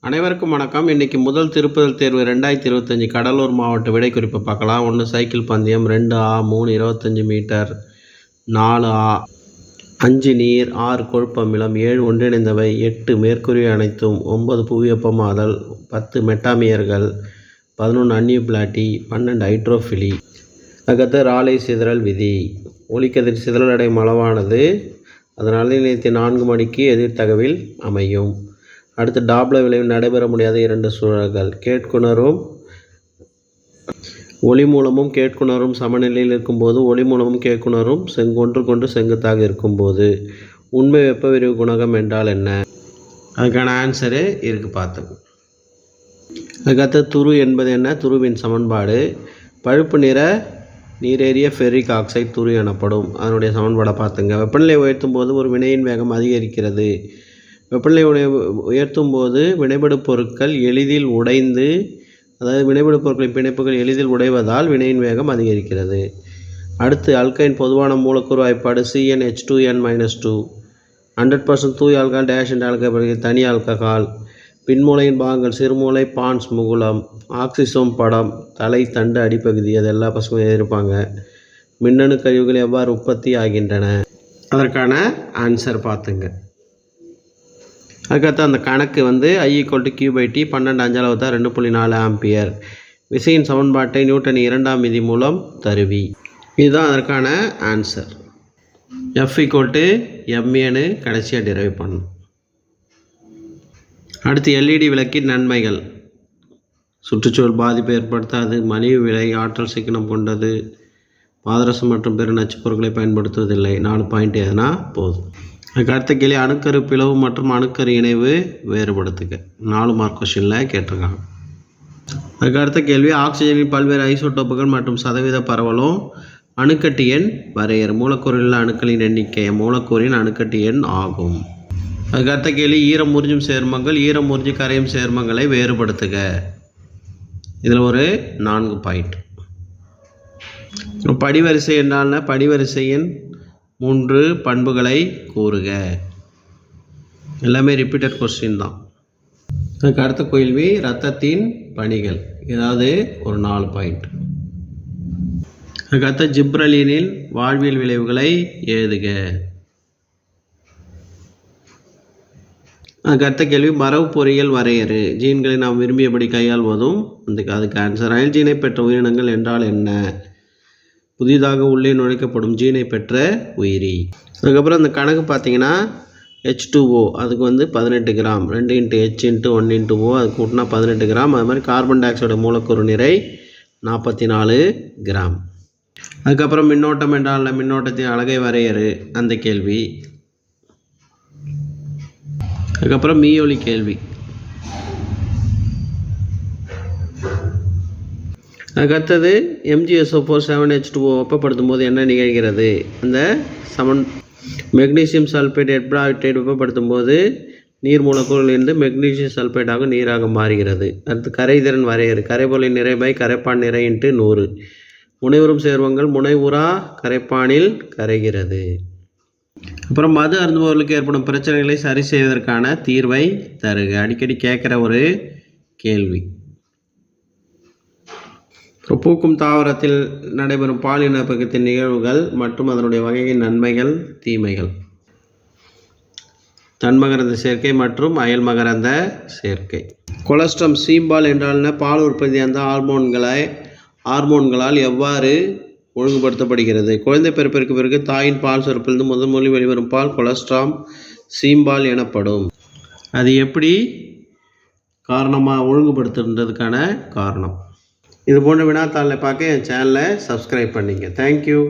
அனைவருக்கும் வணக்கம். இன்றைக்கி முதல் திருப்புதல் தேர்வு ரெண்டாயிரத்தி இருபத்தஞ்சி கடலூர் மாவட்ட விடை குறிப்பை பார்க்கலாம். ஒன்று சைக்கிள் பந்தயம். ரெண்டு ஆ மூணு இருபத்தஞ்சி மீட்டர். நாலு ஆ அஞ்சு நீர். ஆறு கொழுப்பமிலம் ஏழு ஒன்றிணைந்தவை. எட்டு மேற்கூறிய அனைத்தும் ஒன்பது புவியப்பமாதல் பத்து மெட்டாமியர்கள். பதினொன்று அந்நிய பிளாட்டி. பன்னெண்டு ஹைட்ரோஃபிலி. அகத்தர் ராலை சிதறல் விதி. ஒளிக்கதிர் சிதறல் அடையும் அளவானது. அதனால் நேற்று நான்கு மணிக்கு எதிர்த்தகவில் அமையும். அடுத்து டாப்ள விளைவு நடைபெற முடியாத இரண்டு சூழல்கள். கேட்குணரும் ஒளி மூலமும் கேட்குணரும் சமநிலையில் இருக்கும்போது ஒளி மூலமும் கேட்குணரும் செங்கொன்று கொண்டு செங்குத்தாக இருக்கும்போது. உண்மை வெப்ப விரிவு குணகம் என்றால் என்ன? அதுக்கான ஆன்சரு இருக்குது பார்த்துங்க அதுக்கடுத்து துரு என்பது என்ன? துருவின் சமன்பாடு. பழுப்பு நிற நீரேறிய ஃபெரிக் ஆக்சைடு துரு எனப்படும். அதனுடைய சமன்பாடை பார்த்துங்க. வெப்பநிலை உயர்த்தும் போது ஒரு வினையின் வேகம் அதிகரிக்கிறது. வெப்பநிலை உயர்த்தும் போது வினைபடு பொருட்கள் எளிதில் உடைந்து அதாவது வினைபடு பொருட்களின் பிணைப்புகள் எளிதில் உடைவதால் வினையின் வேகம் அதிகரிக்கிறது. அடுத்து அல்கைன் பொதுவான மூலக்கூறு வாய்ப்பாடு C n H two n minus two hundred percent தூய் ஆல்கால் டேஷ் என்று அழைக்கப்படுகிறது. தனி ஆல்கஹால் பின்மூளையின் பாகங்கள் சிறுமூளை பான்ஸ் முகுலம் ஆக்சிசோம் படம் தலை தண்டு அடிப்பகுதி அது எல்லா பசங்களும் எழுதியிருப்பாங்க மின்னணு கழிவுகள் எவ்வாறு உற்பத்தி ஆகின்றன? அதற்கான ஆன்சர் பார்த்துங்க. அதுக்கடுத்து அந்த கணக்கு வந்து I equal to Q by T பன்னெண்டு அஞ்சளவு தான் ரெண்டு புள்ளி நாலு ஆம்பியர். விசையின் சமன்பாட்டை நியூட்டன் இரண்டாம் விதி மூலம் தருவி. இதுதான் அதற்கான ஆன்சர் எஃப் ஈக்குவல் டு எம்ஏன்னு கடைசியாக டிரைவ் பண்ணணும். அடுத்து எல்இடி விளக்கின் நன்மைகள். சுற்றுச்சூழல் பாதிப்பை ஏற்படுத்தாது மலிவு விலை ஆற்றல் சிக்கனம் கொண்டது பாதரசம் மற்றும் பிற நச்சுப்பொருட்களை பயன்படுத்துவதில்லை. நாலு பாயிண்ட் எதுனா போதும். அடுத்த கேள்வி அணுக்கரு பிளவு மற்றும் அணுக்கரு இணைவு வேறுபடுத்துக. நாலு மார்க் கொஷினில் கேட்டிருக்காங்க. அதுக்கு அடுத்த கேள்வி ஆக்சிஜனின் பல்வேறு ஐசோட்டோப்புகள் மற்றும் சதவீத பரவலும் அணுக்கட்டு எண் வரையறு. மூலக்கூறில் அணுக்களின் எண்ணிக்கை மூலக்கூறின் அணுக்கட்டு எண் ஆகும். அதுக்கு அடுத்த கேள்வி ஈரம் உறிஞ்சும் சேர்மங்கள் ஈரம் உறிஞ்சி கரையும் சேர்மங்களை வேறுபடுத்துக. இதில் ஒரு நான்கு பாயிண்ட் படிவரிசை என்றால் படிவரிசையின் மூன்று பண்புகளை கூறுக. எல்லாமே ரிப்பீட்டட் கொஸ்டின் தான். அதுக்கு அடுத்த கேள்வி ரத்தத்தின் பணிகள். ஏதாவது ஒரு நாலு பாயிண்ட் அதுக்கு அடுத்த வாழ்வியல் விளைவுகளை எழுதுக. அதுக்கு அடுத்த கேள்வி மரபு பொறியியல் வரையறு. ஜீன்களை நாம் விரும்பியபடி கையாள்வதும் அதுக்கு அதுக்கு ஆன்சர் அயல் ஜீனை பெற்ற உயிரினங்கள் என்றால் என்ன? புதிதாக உள்ளே நுழைக்கப்படும் ஜீனை பெற்ற உயிரி. அதுக்கப்புறம் அந்த கணக்கு பார்த்தீங்கன்னா ஹெச் டூ ஓ அதுக்கு வந்து பதினெட்டு கிராம். ரெண்டு into H into one into O அது கூட்டினா பதினெட்டு கிராம். அது மாதிரி கார்பன் டை ஆக்சைடு மூலக்கூறு நிறை நாற்பத்தி நாலு கிராம். அதுக்கப்புறம் மின்னோட்டம் என்றால் மின்னோட்டத்தின் அழகை வரையறு. அந்த கேள்வி. அதுக்கப்புறம் மீயொலி கேள்வி. அதுக்கடுத்தது MGSO four seven H two வெப்பப்படுத்தும் போது என்ன நிகழ்கிறது? அந்த சமன் மெக்னீசியம் சல்ஃபேட் எட்பிராய்டேட் வெப்பப்படுத்தும் போது நீர் மூலக்கூறிலிருந்து மெக்னீசியம் சல்ஃபேட்டாக நீராக மாறுகிறது. அடுத்து கரைதிறன் வரையறு. கரைபொருளின் நிறைவை கரைப்பான் நிறை இன்ட்டு நூறு. முனைவரும் சேர்வங்கள் முனைவுறா கரைப்பானில் கரைகிறது. அப்புறம் மது அருந்துபவர்களுக்கு ஏற்படும் பிரச்சனைகளை சரி செய்வதற்கான தீர்வை தருக. அடிக்கடி கேட்குற ஒரு கேள்வி. பூக்கும் தாவரத்தில் நடைபெறும் பாலினப்பக்கத்தின் நிகழ்வுகள் மற்றும் அதனுடைய வகையின் நன்மைகள் தீமைகள். தன்மகரந்த சேர்க்கை மற்றும் அயல் மகரந்த சேர்க்கை. கொலஸ்ட்ரம் சீம்பால் என்றால் பால் உற்பத்தி அந்த ஹார்மோன்களை ஹார்மோன்களால் எவ்வாறு ஒழுங்குபடுத்தப்படுகிறது? குழந்தை பிறப்பிற்கு பிறகு தாயின் பால் சுரப்பிலிருந்து முதல் மொழி வெளிவரும் பால் கொலஸ்ட்ராம் சீம்பால் எனப்படும். அது எப்படி காரணமாக ஒழுங்குபடுத்துன்றதுக்கான காரணம்? இது போன்ற வினாத்தாளை பார்க்க என் சேனலை சப்ஸ்கிரைப் பண்ணிங்க. தேங்க்யூ